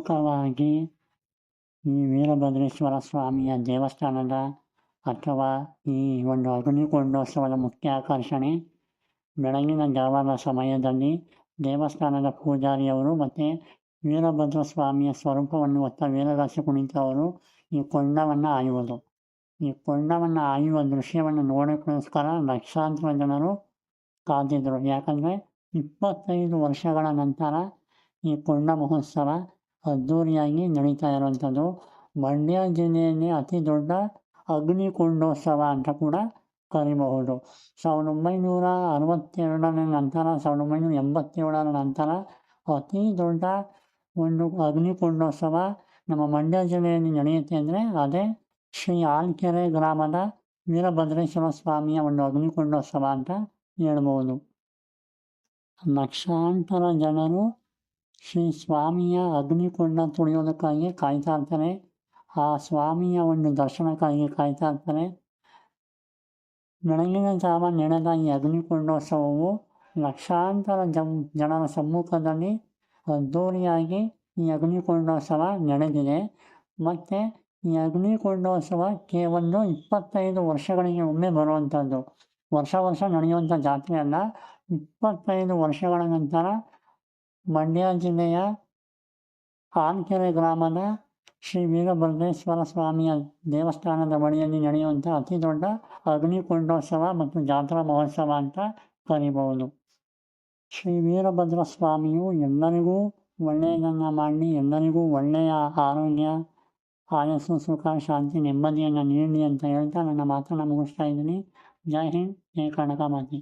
ಪ್ರಮುಖವಾಗಿ ಈ ವೀರಭದ್ರೇಶ್ವರ ಸ್ವಾಮಿಯ ದೇವಸ್ಥಾನದ ಅಥವಾ ಈ ಒಂದು ಅಗ್ನಿಕೊಂಡೋತ್ಸವದ ಮುಖ್ಯ ಆಕರ್ಷಣೆ. ಬೆಳಗಿನ ಜಾವದ ಸಮಯದಲ್ಲಿ ದೇವಸ್ಥಾನದ ಪೂಜಾರಿಯವರು ಮತ್ತು ವೀರಭದ್ರ ಸ್ವಾಮಿಯ ಸ್ವರೂಪವನ್ನು ಹೊತ್ತ ವೀರರಾಶಿ ಕುಣಿತವರು ಈ ಕೊಂಡವನ್ನು ಆಯುವುದು. ಈ ಕೊಂಡವನ್ನು ಆಯುವ ದೃಶ್ಯವನ್ನು ನೋಡೋಕ್ಕೋಸ್ಕರ ಲಕ್ಷಾಂತರ ಜನರು ಕಾದಿದ್ದರು ಯಾಕಂದರೆ ಇಪ್ಪತ್ತೈದು ವರ್ಷಗಳ ನಂತರ ಈ ಕೊಂಡ ಮಹೋತ್ಸವ ಅದ್ಧೂರಿಯಾಗಿ ನಡೀತಾ ಇರುವಂಥದ್ದು. ಮಂಡ್ಯ ಜಿಲ್ಲೆಯಲ್ಲಿ ಅತಿ ದೊಡ್ಡ ಅಗ್ನಿಕುಂಡೋತ್ಸವ ಅಂತ ಕೂಡ ಕರಿಬಹುದು. ಸಾವಿರದ ಒಂಬೈನೂರ ಅರವತ್ತೆರಡರ ನಂತರ, ಸಾವಿರದ ಒಂಬೈನೂರ ಎಂಬತ್ತೇಳರ ನಂತರ ಅತಿ ದೊಡ್ಡ ಒಂದು ಅಗ್ನಿಕುಂಡೋತ್ಸವ ನಮ್ಮ ಮಂಡ್ಯ ಜಿಲ್ಲೆಯಲ್ಲಿ ನಡೆಯುತ್ತೆ ಅಂದರೆ ಅದೇ ಶ್ರೀ ಆಲ್ಕೆರೆ ಗ್ರಾಮದ ವೀರಭದ್ರೇಶ್ವರ ಸ್ವಾಮಿಯ ಒಂದು ಅಗ್ನಿಕುಂಡೋತ್ಸವ ಅಂತ ಹೇಳ್ಬೋದು ಲಕ್ಷಾಂತರ ಜನರು ಶ್ರೀ ಸ್ವಾಮಿಯ ಅಗ್ನಿಕುಂಡ ತುಳಿಯೋದಕ್ಕಾಗಿ ಕಾಯ್ತಾ ಇರ್ತಾರೆ ಆ ಸ್ವಾಮಿಯ ಒಂದು ದರ್ಶನಕ್ಕಾಗಿ ಕಾಯ್ತಾ ಇರ್ತಾರೆ ಬೆಳಗಿನ ಜಾವ ನಡೆದ ಈ ಅಗ್ನಿಕೊಂಡೋತ್ಸವವು ಲಕ್ಷಾಂತರ ಜಮ್ ಜನರ ಸಮ್ಮುಖದಲ್ಲಿ ಅದ್ದೂರಿಯಾಗಿ ಈ ಅಗ್ನಿಕೊಂಡೋತ್ಸವ ನಡೆದಿದೆ. ಮತ್ತು ಈ ಅಗ್ನಿಕೊಂಡೋತ್ಸವ ಕೇವಲ ಇಪ್ಪತ್ತೈದು ವರ್ಷಗಳಿಗೆ ಒಮ್ಮೆ ಬರುವಂಥದ್ದು ವರ್ಷ ವರ್ಷ ನಡೆಯುವಂಥ ಜಾತ್ರೆಯಲ್ಲ ಇಪ್ಪತ್ತೈದು ವರ್ಷಗಳ ನಂತರ ಮಂಡ್ಯ ಜಿಲ್ಲೆಯ ಆನ್ಕೆರೆ ಗ್ರಾಮದ ಶ್ರೀ ವೀರಭದ್ರೇಶ್ವರ ಸ್ವಾಮಿಯ ದೇವಸ್ಥಾನದ ಬಳಿಯಲ್ಲಿ ನಡೆಯುವಂಥ ಅತಿ ದೊಡ್ಡ ಅಗ್ನಿಕುಂಡೋತ್ಸವ ಮತ್ತು ಜಾತ್ರಾ ಮಹೋತ್ಸವ ಅಂತ ಕರಿಬಹುದು. ಶ್ರೀ ವೀರಭದ್ರ ಸ್ವಾಮಿಯು ಎಲ್ಲರಿಗೂ ಒಳ್ಳೆಯದನ್ನು ಮಾಡಿ, ಎಲ್ಲರಿಗೂ ಒಳ್ಳೆಯ ಆರೋಗ್ಯ, ಆಯಸ್ಸು, ಸುಖ, ಶಾಂತಿ, ನೆಮ್ಮದಿಯನ್ನು ನೀಡಲಿ ಅಂತ ಹೇಳ್ತಾ ನನ್ನ ಮಾತನ್ನು ಮುಗಿಸ್ತಾ ಇದ್ದೀನಿ. ಜೈ ಹಿಂದ್, ಜೈ ಕನಕ ಮಾತೆ.